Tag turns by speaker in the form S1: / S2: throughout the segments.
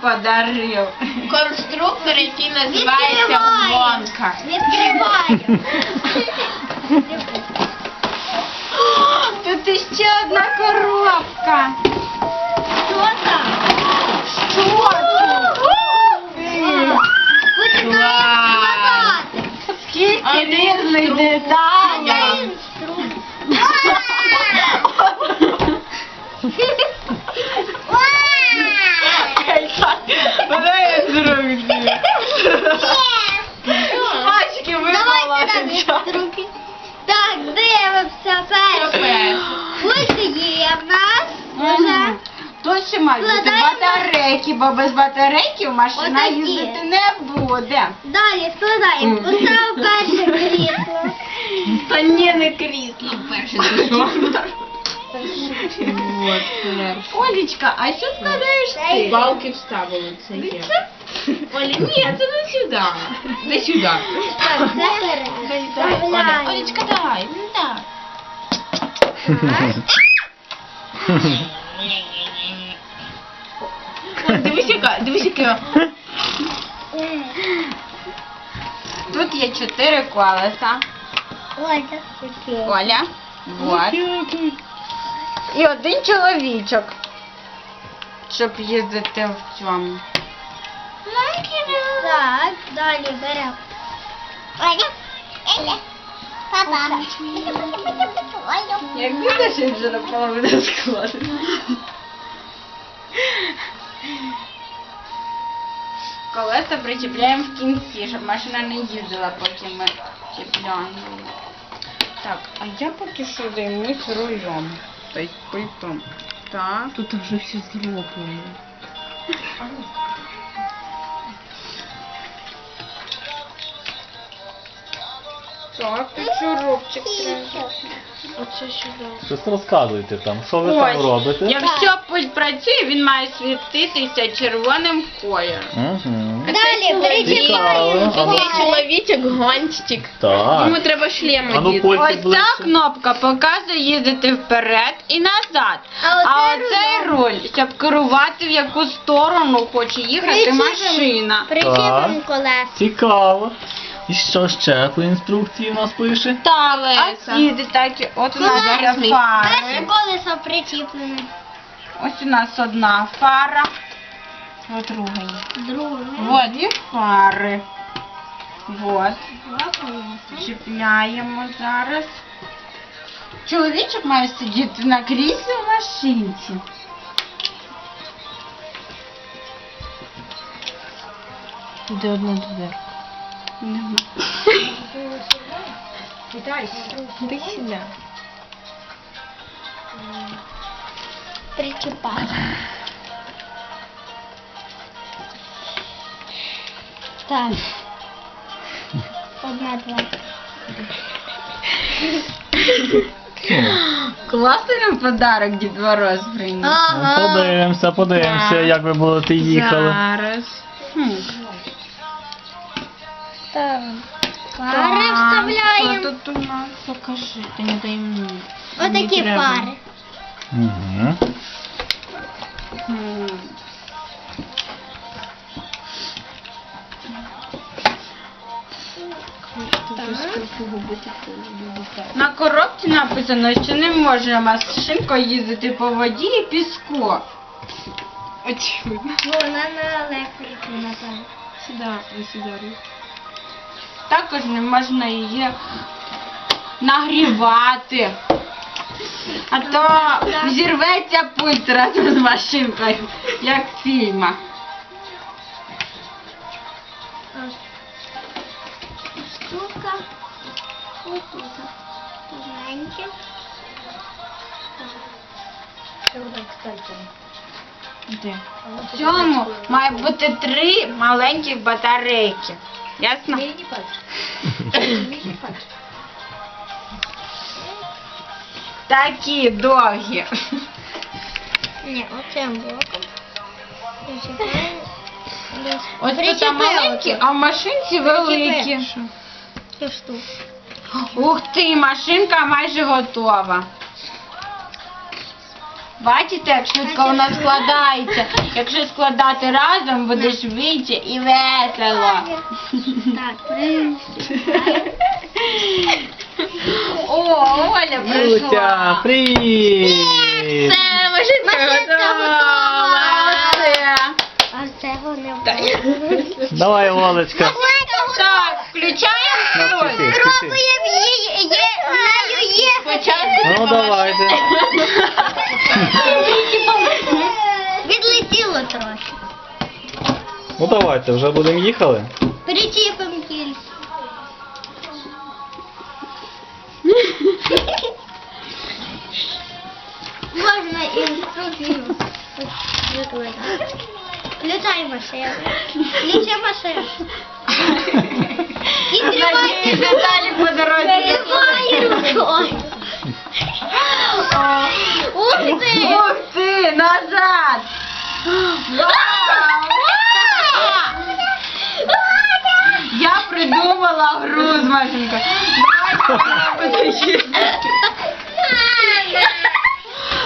S1: подарив.
S2: Конструктор, який називається
S3: Відкриваю.
S2: гонка.
S3: Відкриваю.
S1: Тут іще одна коробка.
S3: Що там?
S1: Що тут?
S3: Будете
S2: Клас.
S3: складати.
S1: Скільки
S2: А
S1: різних
S2: інструмент.
S1: деталей.
S3: Ось є в нас вже.
S1: Мгм. Ще мають бути
S3: Складаємо.
S1: батарейки, бо без батарейків машина
S3: Отакі.
S1: їздити не буде.
S3: Далі складаємо. Постав перше крісло.
S1: Та ні, не крісло.
S2: Перше це що?
S1: Вот, Олічка, а що складаєш ти?
S2: Балки вставили, це є. Оля, ні, це не сюди. Не сюди.
S3: Так, це
S2: Оля,
S3: переставляємо.
S2: Олечка, давай. Ну так. Дивись, яка, дивись, яка.
S1: Тут є чотири колеса.
S3: Таке.
S1: Оля. Вот. І один чоловічок. Щоб їздити в цьому.
S3: Так, далі беремо. Оля, Еля, папа.
S1: Як видиш, він вже наполовину складений. Колеса причіпляємо в кінці, щоб машина не їздила, поки ми чіпляємо. Так, а я поки що займусь рулем. Тобто пультом. Так.
S2: Тут вже все зроблено.
S1: Так, тут шурупчик треба.
S2: Оце сюди.
S4: Щось розказуйте там, що ви
S1: Ось,
S4: там робите?
S1: Якщо пульт працює, він має світитися червоним кольором.
S4: Угу.
S3: Далі.
S4: Цікаво.
S2: Є чоловічок, гонщик.
S4: Так.
S2: Йому треба шлем
S4: А ну,
S2: одіти.
S1: Ось
S4: ближче.
S1: ця кнопка показує їздити вперед і назад.
S3: А оце
S1: оцей руль, щоб керувати в яку сторону хоче їхати машина.
S3: Причіпимо
S4: Так.
S3: колеса.
S4: Цікаво. І що ще по інструкції в нас пише?
S1: Так,
S2: Колеса.
S1: а ці такі, от у нас є
S2: Колесний.
S3: Перше
S1: фари.
S3: колесо причіплене.
S1: Ось у нас одна фара. От друга є.
S3: Друге.
S1: Вот і фари. Вот.
S3: Два колеса.
S1: Чіпляємо зараз. Чоловічок має сидіти на кріслі в машинці.
S2: Де одна дверка?
S1: Нема.
S2: Іди сюди.
S3: Причіпаємо. Так. Одна, два.
S1: Класний нам подарок Дід Мороз приніс.
S4: Ну,
S3: Ага.
S4: Подивимося, подивимося, як ви будете їхали.
S1: Зараз. Хм. Так, Що
S3: вставляємо.
S1: тут у нас?
S2: Покажи, ти не дай мені.
S3: Отакі
S2: Не треба.
S3: фари.
S4: Угу.
S1: Хм. На коробці написано, що не може машинка їздити по воді і піску. Очевидно.
S3: Вона на електрику, напевно.
S2: Сюди, сюди.
S1: Також не можна її нагрівати. А то зірветься пульт разом з машинкою, як в фільмах.
S3: Штука. Ось тут. Маленьке.
S1: В цьому має бути три маленькі батарейки. Ясно? Не Такі довгі.
S3: Ні, оцим блоком.
S1: Ось тут маленькі, а в машинці великі. Ух ти, машинка майже готова. Бачите, як швидко вона складається. Якщо складати разом, буде швидше і весело.
S3: Так, принцип.
S1: О, Оля
S4: Лютя,
S1: прийшла.
S4: привіт!
S1: Машинка готова.
S3: готова. А це вони
S4: Давай, Олечка.
S1: Так, включаємо
S4: На,
S1: щось.
S4: включи, включи.
S3: Пробуємо її, є.
S1: Спочатку
S4: Ну давайте. Ну давайте, вже будемо їхали.
S3: Причіпимо кілька. Можна інструкцію. Включай машину. Включай машину. І
S1: Надіюсь,
S3: тримай.
S1: далі по дорозі. З. Давайте.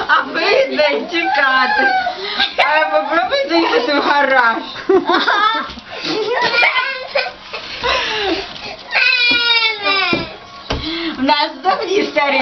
S1: А ви йде чекати. А попробуй заїхати в гараж. У нас давні старі.